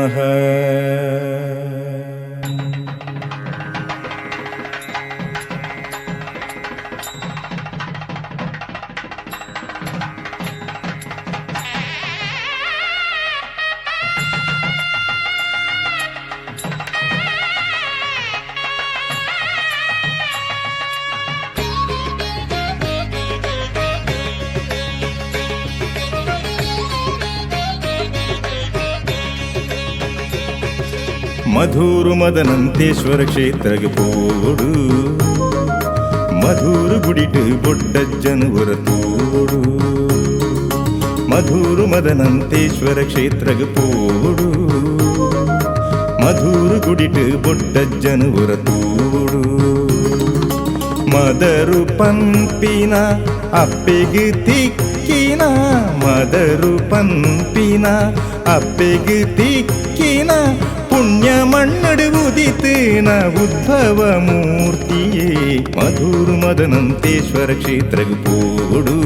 நமக మధురు మదనంతేశ్వర క్షేత్రకి పోడు మధురు గుడిటు బొడ్డజ్జను వరతోడు మధురు మదనంతేశ్వర క్షేత్రకి పోడు మధురు గుడిటు బొడ్డజ్జను వరతోడు మదరు పంపిన అప్పెగు తిక్కిన మదరు పంపిన అప్పెగు తిక్కిన പുണ്യമണ്ണടുവുദിത്തീണ ഉദ്ഭവമൂർത്തിയെ മധൂർ മദനന്തേശ്വര ക്ഷേത്രക്ക് പോടു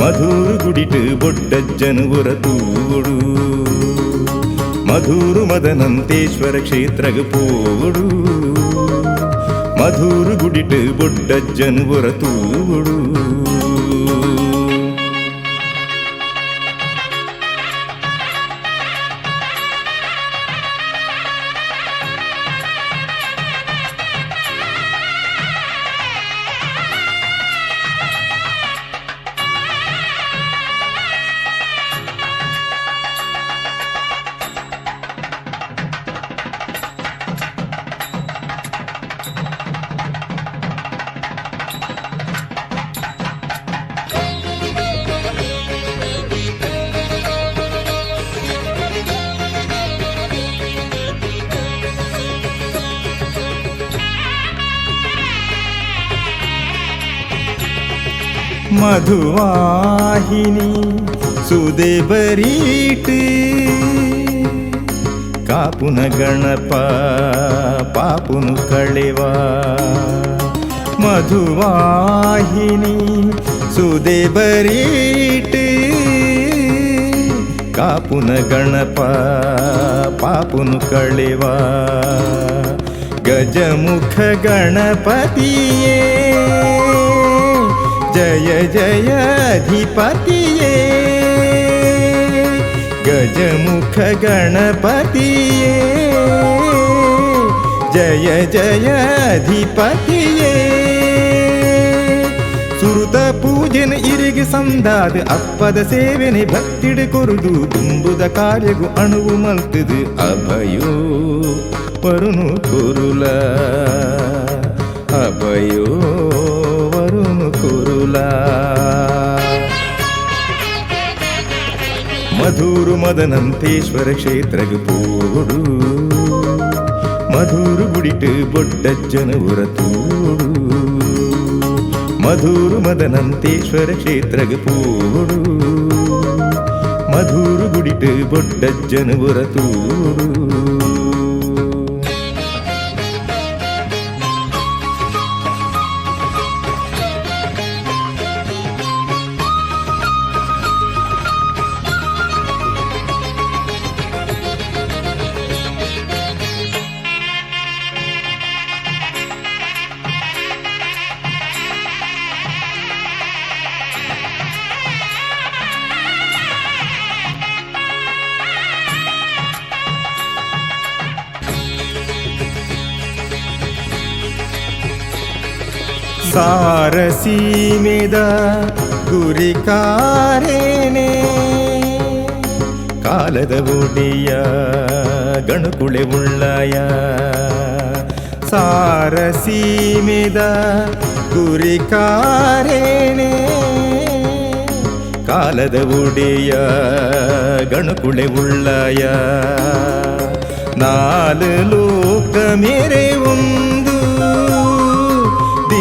മധൂർ കുടിട്ട് ബൊഡ്ഡജ്ജന് പുറത്തൂടു മധൂർ മദനന്തേശ്വര ക്ഷേത്രക്ക് പോടു മധൂർ കുടിട്ട് ബൊഡ്ഡജ്ജന് പുറത്തൂടു മധുവാഹിനി സുദേവരീട്ട് ಕಾಪುನ ಗಣಪ ಪಾಪುನು ಕಳೆವ ಮಧುವಾಹಿನಿ ಸುದೇವರೀಟ್ ಕಾಪುನ ಗಣಪ ಪಾಪುನು ಕಳೆವ ಗಜಮುಖ ಗಣಪತಿಯೇ ಜಯ ಜಯ ಅಧಿಪತಿಯೇ. ಗಜಮುಖ ಗಣಪತಿಯೇ. ಜಯ ಜಯ ಅಧಿಪತಿಯೇ. ಸುರುತ ಪೂಜೆನ ಇರಿಗೆ ಸಂದಾದ ಅಪ್ಪದ ಸೇವೆನೆ ಭಕ್ತಿಡು ಕೊರುದು ತುಂಬುದ ಕಾರ್ಯಗು ಅಣುವು ಮಲ್ತದು ಅಭಯೋ. ಪರುನು ಕುರುಲ, ಅಭಯೋ. మధులా మధూరు మదనంతేశ్వర క్షేత్రగు పోడు மதூரு குடிட்டு பொட்டஜன உரத்தோடு மதூரு மதனந்தேஸ்வர க்ஷேத்ரகு போடு மதூரு குடிட்டு பொட்டஜன உரத்தோடு ಸಾರಸೀಮೆದ ಗುರಿ ಕಾರೇನೆ ಕಾಲದ ಒಡೆಯ ಗಣಕುಳೆ ಉಳ್ಳಯ ಸಾರಸೀಮೆದ ಗುರಿ ಕಾರೇನೆ ಕಾಲದ ಒಡೆಯ ಗಣಕುಳೆ ಉಳ್ಳಾಯ ನಾಲು ಲೋಕ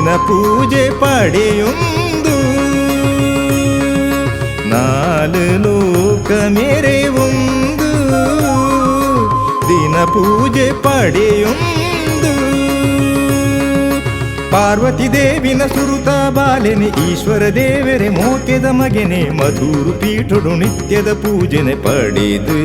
ದಿನ ಪೂಜೆ ಪಡೆಯೊಂದು. ನಾಲು ಲೋಕ ಮೇರೆ ಒಂದು ದಿನ ಪೂಜೆ ಪಡೆಯೊಂದು. ಪಾರ್ವತಿ ದೇವಿನ ಸುರುತ ಬಾಲೆನೆ, ಈಶ್ವರ ದೇವರೆ ಮೋಕೆದ ಮಗೆನೆ, ಮಧುರು ಪೀಠಡು ನಿತ್ಯದ ಪೂಜನೆ ಪಡೆದು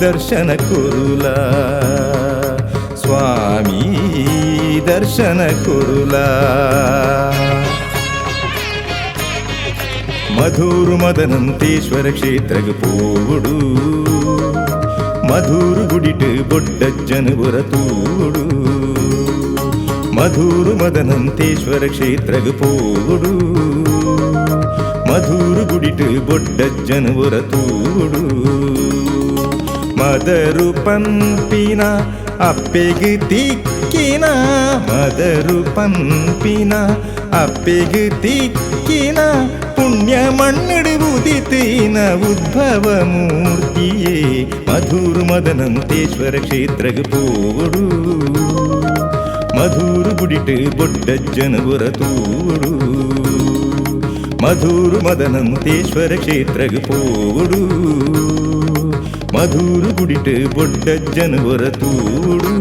ದರ್ಶನ ಕುರುಲ. స్వామి దర్శన కురులా. మధూరు మదనంతేశ్వర క్షేత్రకు పోవుడు. మధూరు గుడిటు బొడ్డజ్జనుగుర తూడు మధూరు మదనంతేశ్వర క్షేత్రకు పోవుడు. మధూరు గుడిటు బొడ్డజ్జనుగుర తూడు మదరు పంపిన అప్పెగు తిక్కిన మదరు పంపిన. అప్పెగు తిక్కిన పుణ్యమಣ್ಣుడు ఉదితిన ఉద్భవమూర్తియే మధురు మదనంతేశ్వర క్షేత్రకు పోవుడు. మధురు గుడిటు బొడ్డజ్జను ఉరతూడు మధురు మదనంతేశ్వర క్షేత్రకు పోవుడు మధురు గుడిటు బొడ్డజ్జను ఉరతూడు